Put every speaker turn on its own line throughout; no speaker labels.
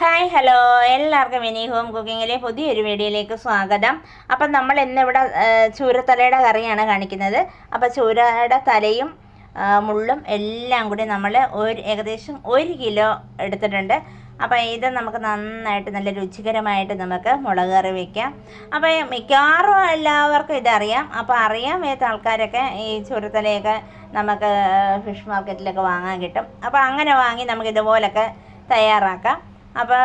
Hi hello എല്ലാവർക്കും mini home കുക്കിങ്ങിലെ പുതിയൊരു വീഡിയോയിലേക്ക് സ്വാഗതം. അപ്പം നമ്മൾ ഇന്നിവിടെ ചൂരത്തലയുടെ കറിയാണ് കാണിക്കുന്നത്. അപ്പം ചൂരയുടെ തലയും മുള്ളും എല്ലാം കൂടി നമ്മൾ ഒരു ഏകദേശം ഒരു കിലോ എടുത്തിട്ടുണ്ട്. അപ്പോൾ ഇത് നമുക്ക് നന്നായിട്ട് നല്ല രുചികരമായിട്ട് നമുക്ക് മുളക് കറി വയ്ക്കാം അപ്പോൾ മിക്കവാറും എല്ലാവർക്കും ഇതറിയാം. അപ്പോൾ അറിയാൻ വയ്യാത്ത ആൾക്കാരൊക്കെ ഈ ചൂരത്തലയൊക്കെ നമുക്ക് ഫിഷ് മാർക്കറ്റിലൊക്കെ വാങ്ങാൻ കിട്ടും. അപ്പോൾ അങ്ങനെ വാങ്ങി നമുക്ക് ഇതുപോലൊക്കെ തയ്യാറാക്കാം. അപ്പോൾ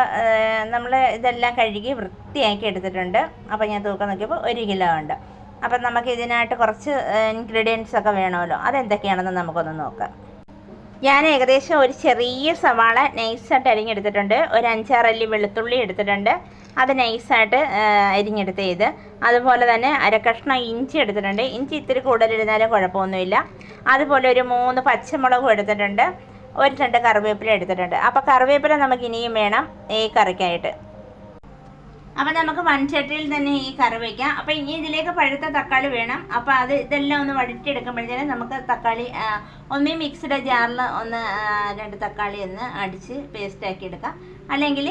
നമ്മൾ ഇതെല്ലാം കഴുകി വൃത്തിയാക്കി എടുത്തിട്ടുണ്ട്. അപ്പോൾ ഞാൻ തൂക്കം നോക്കിയപ്പോൾ ഒരു കിലോ ഉണ്ട്. അപ്പം നമുക്ക് ഇതിനായിട്ട് കുറച്ച് ഇൻഗ്രീഡിയൻസ് ഒക്കെ വേണമല്ലോ. അതെന്തൊക്കെയാണെന്ന് നമുക്കൊന്ന് നോക്കാം. ഞാൻ ഏകദേശം ഒരു ചെറിയ സവാള നൈസായിട്ട് അരിഞ്ഞെടുത്തിട്ടുണ്ട്. ഒരു അഞ്ചാറല്ലി വെളുത്തുള്ളി എടുത്തിട്ടുണ്ട്. അത് നൈസായിട്ട് അരിഞ്ഞെടുത്ത് ചെയ്ത് അതുപോലെ തന്നെ അരക്കഷ്ണം ഇഞ്ചി എടുത്തിട്ടുണ്ട്. ഇഞ്ചി ഇത്തിരി കൂടുതലിരുന്നാലും കുഴപ്പമൊന്നുമില്ല. അതുപോലെ ഒരു മൂന്ന് പച്ചമുളകും എടുത്തിട്ടുണ്ട്. ഒരു രണ്ട് കറിവേപ്പില എടുത്തിട്ടുണ്ട്. അപ്പോൾ കറിവേപ്പില നമുക്ക് ഇനിയും വേണം ഈ കറിക്കായിട്ട്. അപ്പം നമുക്ക് മൺചട്ടിയിൽ തന്നെ ഈ കറി വയ്ക്കാം അപ്പം ഇനി ഇതിലേക്ക് പഴുത്ത തക്കാളി വേണം. അപ്പോൾ അത് ഇതെല്ലാം ഒന്ന് വഴറ്റിയെടുക്കുമ്പോഴത്തേനും നമുക്ക് തക്കാളി ഒന്നേ മിക്സിയുടെ ജാറിൽ ഒന്ന് രണ്ട് തക്കാളി ഒന്ന് അടിച്ച് പേസ്റ്റ് ആക്കി എടുക്കാം. അല്ലെങ്കിൽ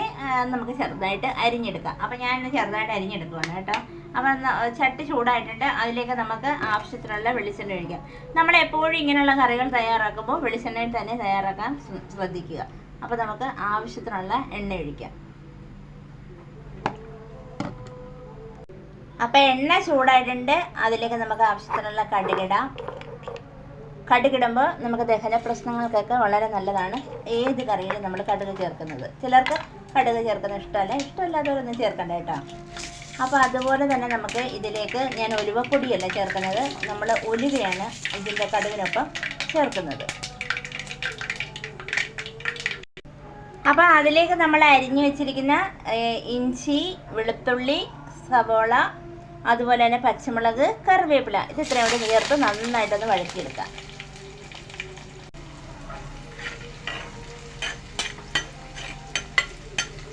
നമുക്ക് ചെറുതായിട്ട് അരിഞ്ഞെടുക്കാം. അപ്പം ഞാൻ ചെറുതായിട്ട് അരിഞ്ഞെടുക്കുവാണ് കേട്ടോ. അപ്പം ന- ചട്ടി ചൂടായിട്ടുണ്ട്. അതിലേക്ക് നമുക്ക് ആവശ്യത്തിനുള്ള വെളിച്ചെണ്ണ ഒഴിക്കാം. നമ്മൾ എപ്പോഴും ഇങ്ങനെയുള്ള കറികൾ തയ്യാറാക്കുമ്പോൾ വെളിച്ചെണ്ണയിൽ തന്നെ തയ്യാറാക്കാൻ ശ്രദ്ധിക്കുക. അപ്പോൾ നമുക്ക് ആവശ്യത്തിനുള്ള എണ്ണ ഒഴിക്കാം. അപ്പം എണ്ണ ചൂടായിട്ടുണ്ട്. അതിലേക്ക് നമുക്ക് ആവശ്യത്തിനുള്ള കടുകിടാം. കടുകിടുമ്പോൾ നമുക്ക് ദഹന പ്രശ്നങ്ങൾക്കൊക്കെ വളരെ നല്ലതാണ് ഏത് കറിയിലും നമ്മൾ കടുക് ചേർക്കുന്നത്. ചിലർക്ക് കടുക് ചേർക്കുന്ന ഇഷ്ടമല്ല. ഇഷ്ടമല്ലാത്തവരൊന്നും ചേർക്കണ്ട കേട്ടോ. അപ്പോൾ അതുപോലെ തന്നെ നമുക്ക് ഇതിലേക്ക് ഞാൻ ഉലുവപ്പൊടിയല്ല ചേർക്കുന്നത്? നമ്മൾ ഉലുവയാണ് ഇതിന്റെ കടുവിനൊപ്പം ചേർക്കുന്നത്. അപ്പോൾ അതിലേക്ക് നമ്മൾ അരിഞ്ഞു വെച്ചിരിക്കുന്ന ഇഞ്ചി വെളുത്തുള്ളി സവോള അതുപോലെ തന്നെ പച്ചമുളക് കറിവേപ്പില ഇത് ഇത്രയും കൂടി ചേർത്ത് നന്നായിട്ടൊന്ന് വഴറ്റിയെടുക്കാം.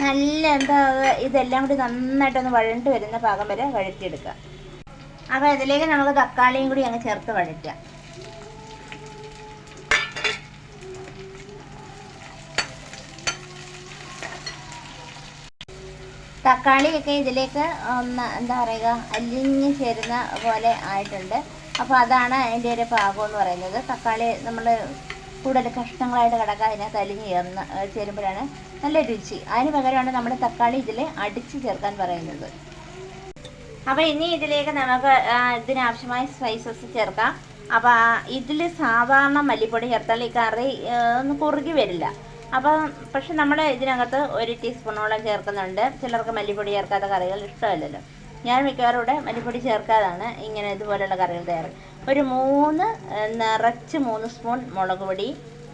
നല്ല എന്താ ഇതെല്ലാം കൂടി നന്നായിട്ടൊന്ന് വഴണ്ട് വരുന്ന പാകം വരെ വഴറ്റിയെടുക്കുക. അപ്പോൾ ഇതിലേക്ക് നമുക്ക് തക്കാളിയും കൂടി അങ്ങ് ചേർത്ത് വഴറ്റാം തക്കാളിയൊക്കെ ഇതിലേക്ക് ഒന്ന് എന്താ പറയുക അലിഞ്ഞ് ചേരുന്ന പോലെ ആയിട്ടുണ്ട്. അപ്പോൾ അതാണ് അതിന്റെ ഒരു പാകം എന്ന് പറയുന്നത്. തക്കാളി നമ്മൾ കൂടുതൽ കഷ്ണങ്ങളായിട്ട് കിടക്കുക അതിനകത്ത് അലിഞ്ഞ് ചേർന്ന് ചേരുമ്പോഴാണ് നല്ല രുചി. അതിന് പകരമാണ് നമ്മൾ തക്കാളി ഇതിൽ അടിച്ച് ചേർക്കാൻ പറയുന്നത്. അപ്പോൾ ഇനി ഇതിലേക്ക് നമുക്ക് ഇതിനാവശ്യമായ സ്പൈസസ് ചേർക്കാം. അപ്പോൾ ഇതിൽ സാധാരണ മല്ലിപ്പൊടി ചേർത്താൽ ഈ കറി ഒന്ന് കുറുകി വരില്ല. അപ്പം പക്ഷെ നമ്മൾ ഇതിനകത്ത് ഒരു ടീസ്പൂണോളം ചേർക്കുന്നുണ്ട്. ചിലർക്ക് മല്ലിപ്പൊടി ചേർക്കാത്ത കറികൾ ഇഷ്ടമല്ലല്ലോ. ഞാൻ മിക്കവാറും ഇവിടെ മല്ലിപ്പൊടി ചേർക്കാതാണ് ഇങ്ങനെ ഇതുപോലെയുള്ള കറികൾ തയ്യാറ്. ഒരു മൂന്ന് നിറച്ച് മൂന്ന് സ്പൂൺ മുളക് പൊടി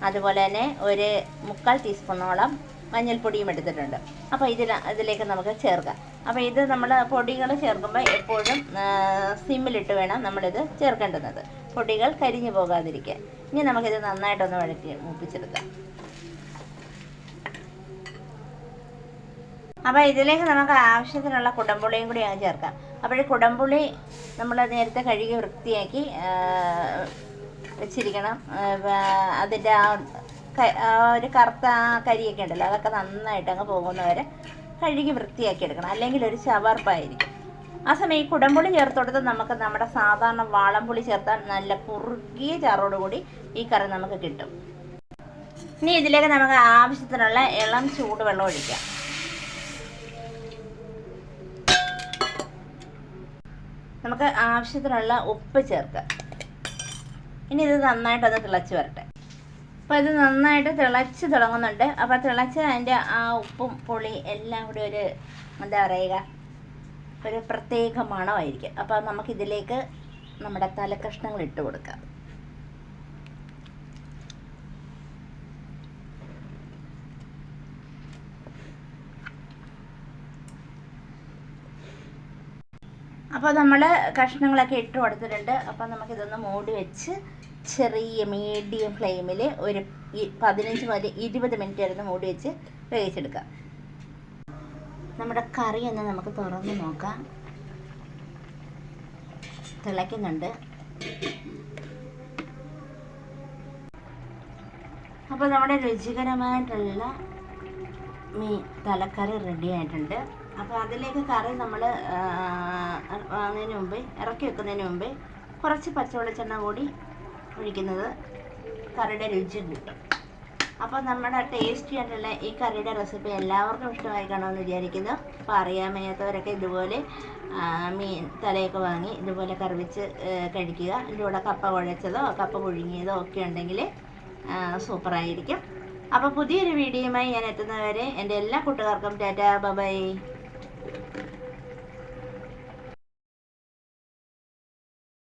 അതുപോലെ തന്നെ ഒരു മുക്കാൽ ടീസ്പൂണോളം മഞ്ഞൾപ്പൊടിയും എടുത്തിട്ടുണ്ട്. അപ്പോൾ ഇതിൽ ഇതിലേക്ക് നമുക്ക് ചേർക്കാം. അപ്പോൾ ഇത് നമ്മൾ പൊടികൾ ചേർക്കുമ്പോൾ എപ്പോഴും സിമ്മിലിട്ട് വേണം നമ്മളിത് ചേർക്കേണ്ടുന്നത്. പൊടികൾ കരിഞ്ഞു പോകാതിരിക്കാൻ. ഇനി നമുക്കിത് നന്നായിട്ടൊന്ന് വഴറ്റി മൂപ്പിച്ചെടുക്കാം. അപ്പോൾ ഇതിലേക്ക് നമുക്ക് ആവശ്യത്തിനുള്ള കുടംപുളിയും കൂടി അങ്ങ് ചേർക്കാം. അപ്പോൾ കുടംപുളി നമ്മൾ നേരത്തെ കഴുകി വൃത്തിയാക്കി വെച്ചിരിക്കണം. അതിന്റെ ആ ആ ഒരു കറുത്ത ആ കരിയൊക്കെ ഉണ്ടല്ലോ അതൊക്കെ നന്നായിട്ട് അങ്ങ് പോകുന്നവരെ കഴുകി വൃത്തിയാക്കി എടുക്കണം അല്ലെങ്കിൽ ഒരു ചവർപ്പായിരിക്കും. ആ സമയം ഈ കുടംപുളി ചേർത്ത് കൊടുത്ത് നമുക്ക് നമ്മുടെ സാധാരണ വാളംപുളി ചേർത്താൽ നല്ല കുറുകിയ ചാറോടുകൂടി ഈ കറി നമുക്ക് കിട്ടും. ഇനി ഇതിലേക്ക് നമുക്ക് ആവശ്യത്തിനുള്ള ഇളം ചൂടുവെള്ളം ഒഴിക്കാം. നമുക്ക് ആവശ്യത്തിനുള്ള ഉപ്പ് ചേർക്കാം ഇനി ഇത് നന്നായിട്ടൊന്ന് തിളച്ച് വരട്ടെ. അപ്പോൾ ഇത് നന്നായിട്ട് തിളച്ച് തുടങ്ങുന്നുണ്ട്. അപ്പോൾ തിളച്ച് അതിന്റെ ആ ഉപ്പും പുളി എല്ലാം കൂടി ഒരു എന്താ പറയുക ഒരു പ്രത്യേക മണമായിരിക്കും. അപ്പോൾ നമുക്കിതിലേക്ക് നമ്മുടെ തലകഷ്ണങ്ങൾ ഇട്ട് കൊടുക്കാം. അപ്പോൾ നമ്മൾ കഷ്ണങ്ങളൊക്കെ ഇട്ട് കൊടുത്തിട്ടുണ്ട്. അപ്പോൾ നമുക്കിതൊന്ന് മൂടി വെച്ച് ചെറിയ മീഡിയം ഫ്ലെയിമിൽ ഒരു പതിനഞ്ച് മുതൽ ഇരുപത് മിനിറ്റ് വരെ മൂടി വെച്ച് വേവിച്ചെടുക്കാം. നമ്മുടെ കറി ഒന്ന് നമുക്ക് തുറന്ന് നോക്കാം. തിളയ്ക്കുന്നുണ്ട്. അപ്പോൾ നമ്മുടെ രുചികരമായിട്ടുള്ള മീൻ തലക്കറി റെഡി ആയിട്ടുണ്ട്. അപ്പോൾ അതിലേക്ക് കറി നമ്മൾ വാങ്ങുന്നതിന് മുമ്പ് ഇറക്കി വെക്കുന്നതിന് മുമ്പ് കുറച്ച് പച്ചവെളിച്ചെണ്ണ കൂടി ഒഴിക്കുന്നത് കറിയുടെ രുചി കൂട്ടും. അപ്പോൾ നമ്മുടെ ടേസ്റ്റി ആയിട്ടുള്ള ഈ കറിയുടെ റെസിപ്പി എല്ലാവർക്കും ഇഷ്ടമായി കാണുമെന്ന് വിചാരിക്കുന്നു. അപ്പോൾ അറിയാൻ വയ്യാത്തവരൊക്കെ ഇതുപോലെ മീൻ തലയൊക്കെ വാങ്ങി ഇതുപോലെ കറിവെച്ച് കഴിക്കുക. ഇതിന്റെ കൂടെ കപ്പ കുഴച്ചതോ കപ്പ പുഴുങ്ങിയതോ ഒക്കെ ഉണ്ടെങ്കിൽ സൂപ്പറായിരിക്കും. അപ്പോൾ പുതിയൊരു വീഡിയോയുമായി ഞാൻ എത്തുന്നവരെ എന്റെ എല്ലാ കൂട്ടുകാർക്കും ടാറ്റാ ബൈ.